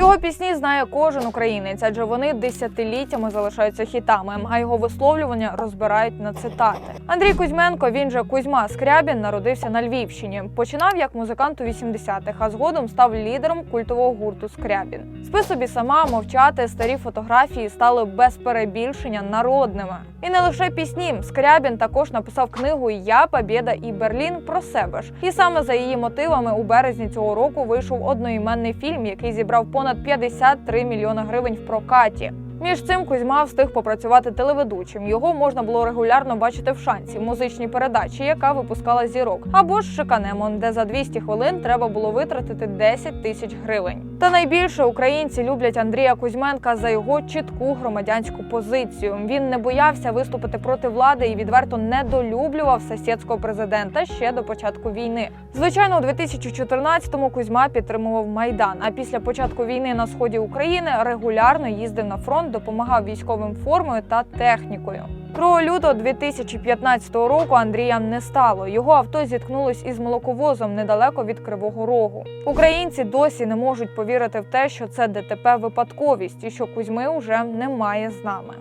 Yo Його пісні знає кожен українець, адже вони десятиліттями залишаються хітами, а його висловлювання розбирають на цитати. Андрій Кузьменко, він же Кузьма Скрябін, народився на Львівщині. Починав як музикант у 80-х, а згодом став лідером культового гурту Скрябін. Спи собі сама мовчати, старі фотографії стали без перебільшення народними. І не лише пісні. Скрябін також написав книгу Я Побєда і Берлін про себе ж. І саме за її мотивами у березні цього року вийшов одноіменний фільм, який зібрав понад 53 мільйони гривень в прокаті. Між цим Кузьма встиг попрацювати телеведучим. Його можна було регулярно бачити в шансі музичній передачі, яка випускала зірок, або ж Шиканемон, де за 200 хвилин треба було витратити 10 тисяч гривень. Та найбільше українці люблять Андрія Кузьменка за його чітку громадянську позицію. Він не боявся виступити проти влади і відверто недолюблював сусідського президента ще до початку війни. Звичайно, у 2014-му Кузьма підтримував майдан. А після початку війни на сході України регулярно їздив на фронт, допомагав військовим формою та технікою. 2 лютого 2015 року Андрія не стало. Його авто зіткнулось із молоковозом недалеко від Кривого Рогу. Українці досі не можуть повірити в те, що це ДТП випадковість і що Кузьми вже немає з нами.